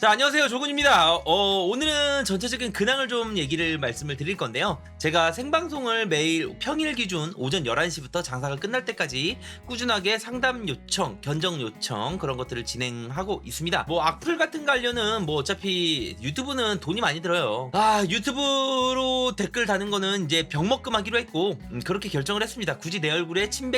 자 안녕하세요. 조군입니다. 어, 오늘은 전체적인 근황을 좀 얘기를 말씀을 드릴 건데요. 제가 생방송을 매일 평일 기준 오전 11시부터 장사가 끝날 때까지 꾸준하게 상담 요청 견적 요청 그런 것들을 진행하고 있습니다. 뭐 악플 같은 거 하려는 뭐 어차피 유튜브는 돈이 많이 들어요. 아 유튜브로 댓글 다는 거는 이제 병먹금 하기로 했고 음, 그렇게 결정을 했습니다. 굳이 내 얼굴에 침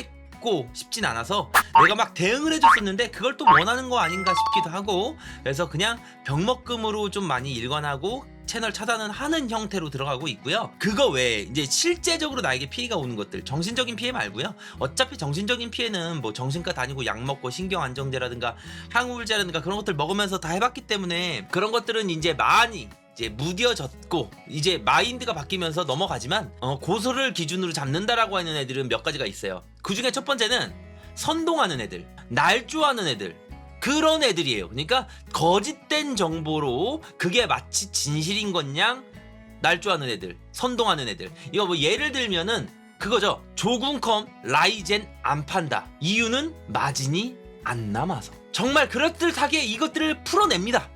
뱉고 싶진 않아서 내가 막 대응을 해줬었는데 그걸 또 원하는 거 아닌가 싶기도 하고 그래서 그냥 병먹금으로 좀 많이 일관하고 채널 차단은 하는 형태로 들어가고 있고요. 그거 외에 이제 실제적으로 나에게 피해가 오는 것들 정신적인 피해 말고요. 어차피 정신적인 피해는 뭐 정신과 다니고 약 먹고 신경 안정제라든가 항우울제라든가 그런 것들 먹으면서 다 해봤기 때문에 그런 것들은 이제 많이 이제 무뎌졌고 이제 마인드가 바뀌면서 넘어가지만 어, 고소를 기준으로 잡는다라고 하는 애들은 몇 가지가 있어요. 그 중에 첫 번째는 선동하는 애들, 날조하는 애들. 그런 애들이에요. 그러니까 거짓된 정보로 그게 마치 진실인 것냥 날조하는 애들, 선동하는 애들. 이거 뭐 예를 들면은 그거죠. 조군컴 라이젠 안 판다. 이유는 마진이 안 남아서. 정말 그럴듯하게 이것들을 풀어냅니다.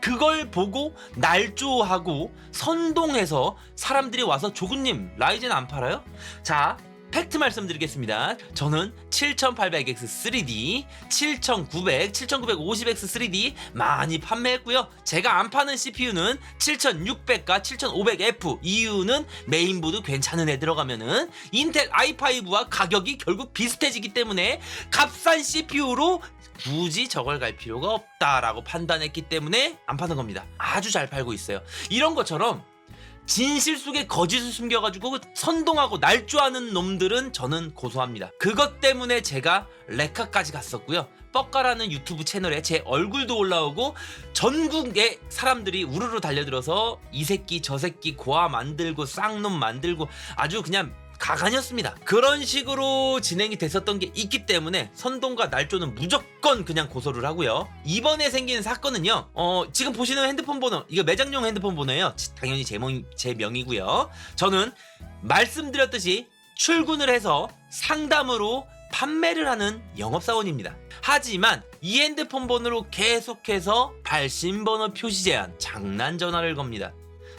그걸 보고 날조하고 선동해서 사람들이 와서 조군님 라이젠 안 팔아요? 자 팩트 말씀드리겠습니다. 저는 7800X 3D, 7900, 7950X 3D 많이 판매했고요. 제가 안 파는 CPU는 7600과 7500F. 이유는 메인보드 괜찮은 애 들어가면은 인텔 i5와 가격이 결국 비슷해지기 때문에 값싼 CPU로 굳이 저걸 갈 필요가 없다라고 판단했기 때문에 안 파는 겁니다. 아주 잘 팔고 있어요. 이런 것처럼 진실 속에 거짓을 숨겨가지고 선동하고 날조하는 놈들은 저는 고소합니다. 그것 때문에 제가 레카까지 갔었고요. 뻑가라는 유튜브 채널에 제 얼굴도 올라오고 전국의 사람들이 우르르 달려들어서 이 새끼 저 새끼 고아 만들고 쌍놈 만들고 아주 그냥 가관이었습니다. 그런 식으로 진행이 됐었던 게 있기 때문에 선동과 날조는 무조건 그냥 고소를 하고요. 이번에 생긴 사건은요. 어, 지금 보시는 핸드폰 번호 이거 매장용 핸드폰 번호예요. 치, 당연히 제, 명, 제 명이고요. 저는 말씀드렸듯이 출근을 해서 상담으로 판매를 하는 영업사원입니다. 하지만 이 핸드폰 번호로 계속해서 발신번호 표시 제한 장난 전화를 겁니다.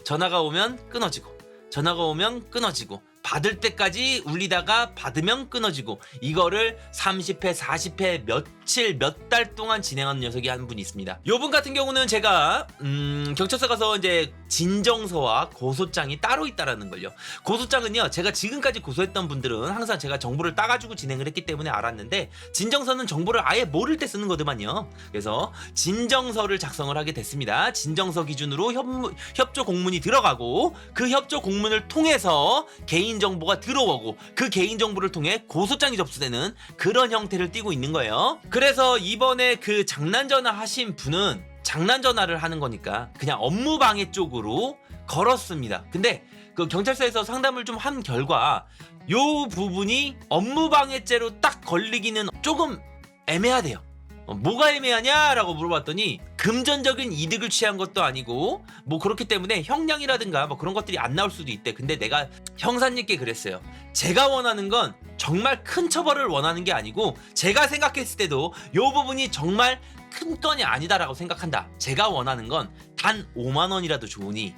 전화가 오면 끊어지고 전화가 오면 끊어지고 받을 때까지 울리다가 받으면 끊어지고 이거를 30회 40회 며칠 몇 달 동안 진행하는 녀석이 한분 있습니다. 요분 같은 경우는 제가 음, 경찰서 가서 이제 진정서와 고소장이 따로 있다라는 걸요. 고소장은요 제가 지금까지 고소했던 분들은 항상 제가 정보를 따 가지고 진행을 했기 때문에 알았는데 진정서는 정보를 아예 모를 때 쓰는 거더만요. 그래서 진정서를 작성을 하게 됐습니다. 진정서 기준으로 협, 협조 공문이 들어가고 그 협조 공문을 통해서 개인 정보가 들어오고 그 개인 정보를 통해 고소장이 접수되는 그런 형태를 띠고 있는 거예요. 그래서 이번에 그 장난 전화 하신 분은 장난 전화를 하는 거니까 그냥 업무 방해 쪽으로 걸었습니다. 근데 그 경찰서에서 상담을 좀 한 결과 요 부분이 업무 방해죄로 딱 걸리기는 조금 애매하대요. 어, 뭐가 애매하냐라고 물어봤더니 금전적인 이득을 취한 것도 아니고 뭐 그렇기 때문에 형량이라든가 뭐 그런 것들이 안 나올 수도 있대. 근데 내가 형사님께 그랬어요. 제가 원하는 건 정말 큰 처벌을 원하는 게 아니고 제가 생각했을 때도 요 부분이 정말 큰 건이 아니다라고 생각한다. 제가 원하는 건 단 5만 원이라도 좋으니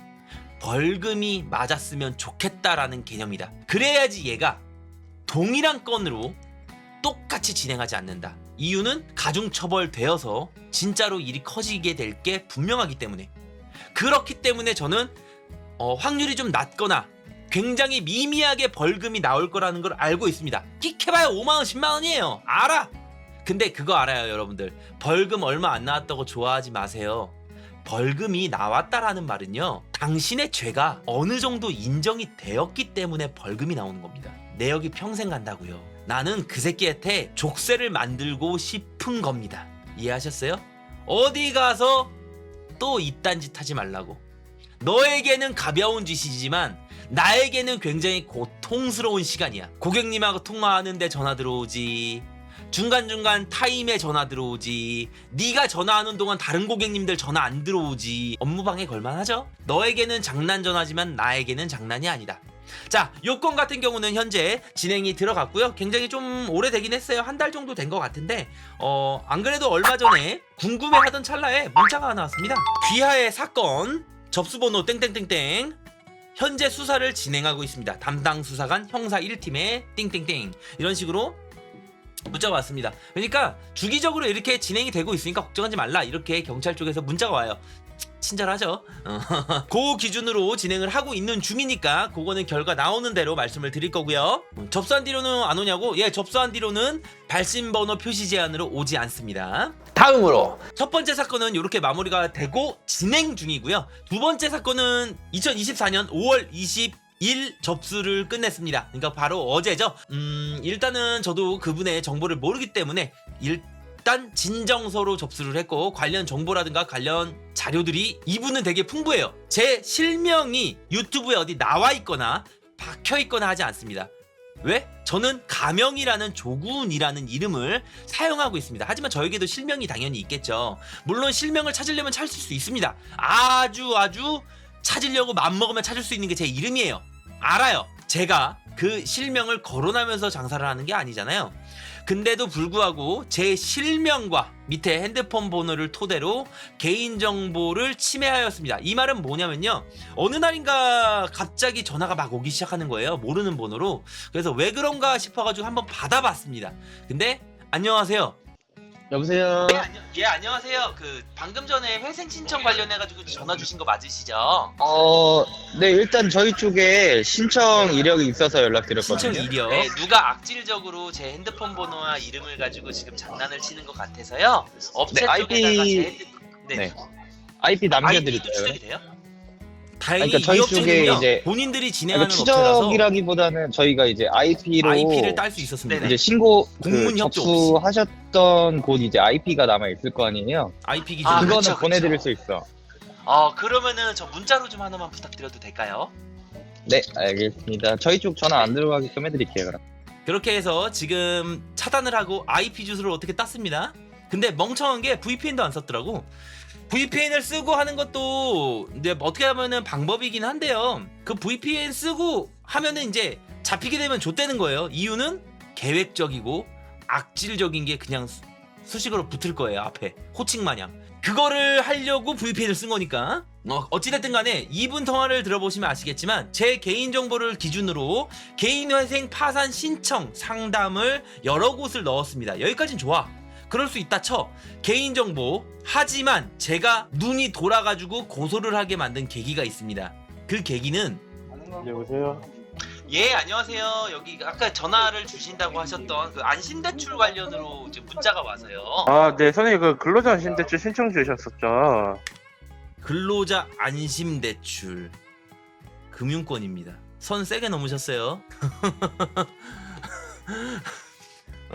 벌금이 맞았으면 좋겠다라는 개념이다. 그래야지 얘가 동일한 건으로 똑같이 진행하지 않는다. 이유는 가중처벌 되어서 진짜로 일이 커지게 될 게 분명하기 때문에. 그렇기 때문에 저는 어, 확률이 좀 낮거나 굉장히 미미하게 벌금이 나올 거라는 걸 알고 있습니다. 끽해봐야 5만원, 10만원이에요. 알아! 근데 그거 알아요, 여러분들. 벌금 얼마 안 나왔다고 좋아하지 마세요. 벌금이 나왔다라는 말은요, 당신의 죄가 어느 정도 인정이 되었기 때문에 벌금이 나오는 겁니다. 내역이 평생 간다고요. 나는 그 새끼한테 족쇄를 만들고 싶은 겁니다. 이해하셨어요? 어디 가서 또 이딴 짓 하지 말라고. 너에게는 가벼운 짓이지만 나에게는 굉장히 고통스러운 시간이야. 고객님하고 통화하는데 전화 들어오지. 중간중간 타임에 전화 들어오지. 네가 전화하는 동안 다른 고객님들 전화 안 들어오지. 업무방해 걸만하죠? 너에게는 장난 전화지만 나에게는 장난이 아니다. 자, 요건 같은 경우는 현재 진행이 들어갔고요. 굉장히 좀 오래되긴 했어요. 한 달 정도 된 것 같은데, 어, 안 그래도 얼마 전에 궁금해 하던 찰나에 문자가 하나 왔습니다. 귀하의 사건, 접수번호 땡땡땡땡, 현재 수사를 진행하고 있습니다. 담당 수사관 형사 1팀에 띵띵띵. 이런 식으로 문자가 왔습니다. 그러니까 주기적으로 이렇게 진행이 되고 있으니까 걱정하지 말라. 이렇게 경찰 쪽에서 문자가 와요. 친절하죠. 어. 그 기준으로 진행을 하고 있는 중이니까 그거는 결과 나오는 대로 말씀을 드릴 거고요. 음, 접수한 뒤로는 안 오냐고? 예, 접수한 뒤로는 발신 번호 표시 제한으로 오지 않습니다. 다음으로 첫 번째 사건은 이렇게 마무리가 되고 진행 중이고요. 두 번째 사건은 2024년 5월 20일 접수를 끝냈습니다. 그러니까 바로 어제죠. 음, 일단은 저도 그분의 정보를 모르기 때문에 일단 진정서로 접수를 했고 관련 정보라든가 관련 자료들이 이분은 되게 풍부해요. 제 실명이 유튜브에 어디 나와 있거나 박혀 있거나 하지 않습니다. 왜? 저는 가명이라는 조군이라는 이름을 사용하고 있습니다. 하지만 저에게도 실명이 당연히 있겠죠. 물론 실명을 찾으려면 찾을 수 있습니다. 아주 아주 찾으려고 맘먹으면 찾을 수 있는 게 제 이름이에요. 알아요. 제가 그 실명을 거론하면서 장사를 하는 게 아니잖아요. 근데도 불구하고 제 실명과 밑에 핸드폰 번호를 토대로 개인정보를 침해하였습니다. 이 말은 뭐냐면요. 어느 날인가 갑자기 전화가 막 오기 시작하는 거예요. 모르는 번호로. 그래서 왜 그런가 싶어가지고 한번 받아봤습니다. 근데 안녕하세요. 여보세요. 예, 안녕, 예 안녕하세요. 그 방금 전에 회생 신청 관련해 가지고 전화 주신 거 맞으시죠? 어, 네 일단 저희 쪽에 신청 이력이 있어서 연락드렸거든요. 신청 이력. 네, 누가 악질적으로 제 핸드폰 번호와 이름을 가지고 지금 장난을 치는 것 같아서요. 업체 네, IP 쪽에다가 제 핸드폰 네. 네. IP 아이디도 남겨드릴까요? 추적이 돼요? 다행히 그러니까 저희 이 쪽에 업체는요 이제- 본인들이 진행하는 그러니까 업체라서 추적이라기보다는 저희가 이제 IP로 IP를 딸 수 있었습니다. 이제 신고 그 공문 협조 접수하셨던 곳 이제 IP가 남아 있을 거 아니에요. IP 기준. 아, 그거는 그쵸, 그쵸. 보내드릴 수 있어. 어 그러면은 저 문자로 좀 하나만 부탁드려도 될까요? 네, 알겠습니다. 저희 쪽 전화 안 들어가게끔 해드릴게요. 그럼. 그렇게 해서 지금 차단을 하고 IP 주소를 어떻게 땄습니다. 근데 멍청한 게 VPN도 안 썼더라고. VPN을 쓰고 하는 것도 이제 어떻게 하면은 방법이긴 한데요. 그 VPN 쓰고 하면은 이제 잡히게 되면 좆되는 거예요. 이유는 계획적이고 악질적인 게 그냥 수- 수식으로 붙을 거예요. 앞에 호칭 마냥. 그거를 하려고 VPN을 쓴 거니까. 어, 어찌됐든 간에 이분 통화를 들어보시면 아시겠지만 제 개인정보를 기준으로 개인회생 파산 신청 상담을 여러 곳을 넣었습니다. 여기까진 좋아. 그럴 수 있다 쳐. 개인정보. 하지만 제가 눈이 돌아가지고 고소를 하게 만든 계기가 있습니다. 그 계기는 여보세요. 예 안녕하세요 여기 아까 전화를 주신다고 하셨던 그 안심대출 관련으로 이제 문자가 와서요 아, 네, 선생님 그 근로자 안심대출 신청 주셨었죠. 근로자 안심대출 금융권입니다. 선 세게 넘으셨어요.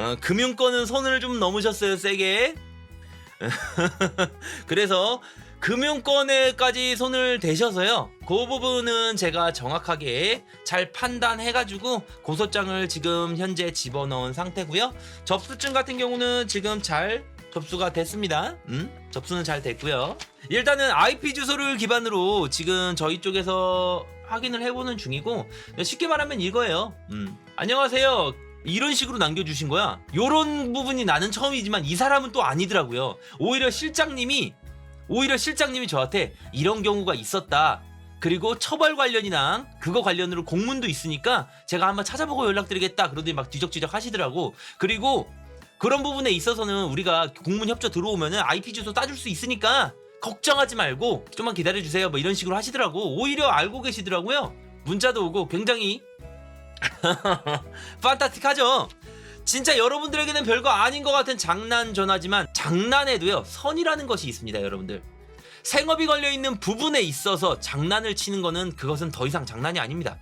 어, 금융권은 선을 좀 넘으셨어요, 세게. 그래서 금융권에까지 손을 대셔서요. 그 부분은 제가 정확하게 잘 판단해가지고 고소장을 지금 현재 집어넣은 상태고요. 접수증 같은 경우는 지금 잘 접수가 됐습니다. 음? 접수는 잘 됐고요. 일단은 IP 주소를 기반으로 지금 저희 쪽에서 확인을 해보는 중이고 쉽게 말하면 이거예요. 음. 안녕하세요. 이런 식으로 남겨주신 거야. 요런 부분이 나는 처음이지만 이 사람은 또 아니더라고요. 오히려 실장님이 오히려 실장님이 저한테 이런 경우가 있었다. 그리고 처벌 관련이랑 그거 관련으로 공문도 있으니까 제가 한번 찾아보고 연락드리겠다. 그러더니 막 뒤적뒤적 하시더라고. 그리고 그런 부분에 있어서는 우리가 공문 협조 들어오면은 IP 주소 따줄 수 있으니까 걱정하지 말고 좀만 기다려 주세요. 뭐 이런 식으로 하시더라고. 오히려 알고 계시더라고요. 문자도 오고 굉장히 판타스틱하죠. 진짜 여러분들에게는 별거 아닌 것 같은 장난 전화지만 장난에도요 선이라는 것이 있습니다, 여러분들. 생업이 걸려 있는 부분에 있어서 장난을 치는 거는 그것은 더 이상 장난이 아닙니다.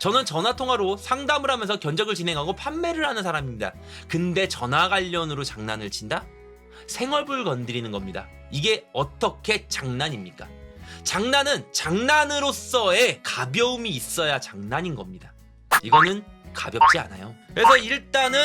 저는 전화 통화로 상담을 하면서 견적을 진행하고 판매를 하는 사람입니다. 근데 전화 관련으로 장난을 친다? 생업을 건드리는 겁니다. 이게 어떻게 장난입니까? 장난은 장난으로서의 가벼움이 있어야 장난인 겁니다. 이거는 가볍지 않아요. 그래서 일단은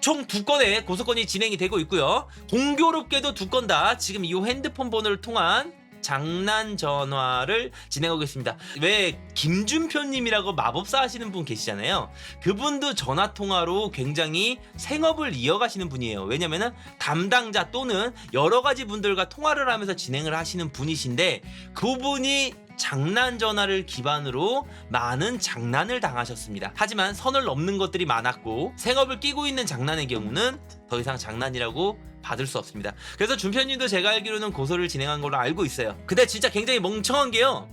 총 두 건의 고소건이 진행이 되고 있고요. 공교롭게도 두 건 다 지금 이 핸드폰 번호를 통한 장난 전화를 진행하고 있습니다. 왜 김준표님이라고 마법사 하시는 분 계시잖아요. 그분도 전화 통화로 굉장히 생업을 이어가시는 분이에요. 왜냐면은 담당자 또는 여러 가지 분들과 통화를 하면서 진행을 하시는 분이신데 그분이 장난 전화를 기반으로 많은 장난을 당하셨습니다. 하지만 선을 넘는 것들이 많았고 생업을 끼고 있는 장난의 경우는 더 이상 장난이라고 받을 수 없습니다. 그래서 준표님도 제가 알기로는 고소를 진행한 걸로 알고 있어요. 근데 진짜 굉장히 멍청한 게요.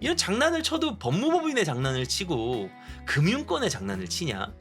이런 장난을 쳐도 법무법인의 장난을 치고 금융권의 장난을 치냐?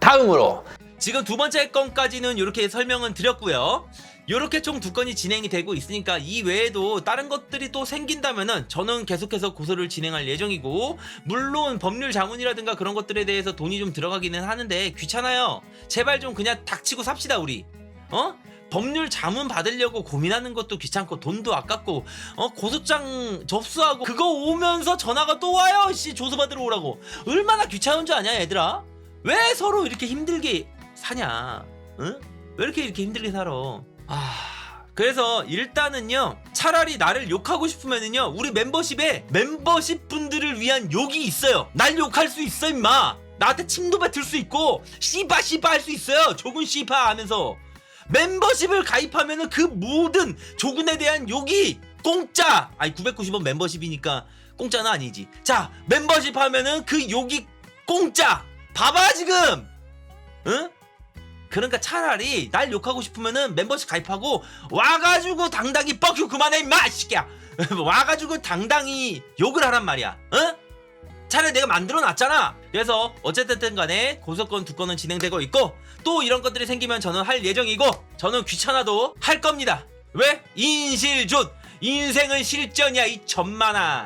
다음으로 지금 두 번째 건까지는 이렇게 설명은 드렸고요. 이렇게 총 두 건이 진행이 되고 있으니까 이 외에도 다른 것들이 또 생긴다면은 저는 계속해서 고소를 진행할 예정이고 물론 법률 자문이라든가 그런 것들에 대해서 돈이 좀 들어가기는 하는데 귀찮아요. 제발 좀 그냥 닥치고 삽시다 우리. 어? 법률 자문 받으려고 고민하는 것도 귀찮고 돈도 아깝고 어 고소장 접수하고 그거 오면서 전화가 또 와요 씨 조서 받으러 오라고 얼마나 귀찮은 줄 아냐 얘들아 왜 서로 이렇게 힘들게 사냐? 응? 왜 이렇게 이렇게 힘들게 살아? 아 그래서 일단은요 차라리 나를 욕하고 싶으면은요 우리 멤버십에 멤버십 분들을 위한 욕이 있어요. 날 욕할 수 있어 임마. 나한테 침도 뱉을 수 있고 씨바 씨바 할 수 있어요. 조군 씨바 하면서. 멤버십을 가입하면은 그 모든 조군에 대한 욕이 공짜. 아니 990원 멤버십이니까 공짜는 아니지. 자 멤버십 하면은 그 욕이 공짜. 봐봐 지금. 응? 그러니까 차라리 날 욕하고 싶으면은 멤버십 가입하고 와가지고 당당히 뻑큐 그만해 임마 시끼야. 와가지고 당당히 욕을 하란 말이야. 응? 차라리 내가 만들어 놨잖아. 그래서 어쨌든 간에 고소건 두 건은 진행되고 있고 또 이런 것들이 생기면 저는 할 예정이고 저는 귀찮아도 할 겁니다. 왜? 인실존. 인생은 실전이야 이 천만아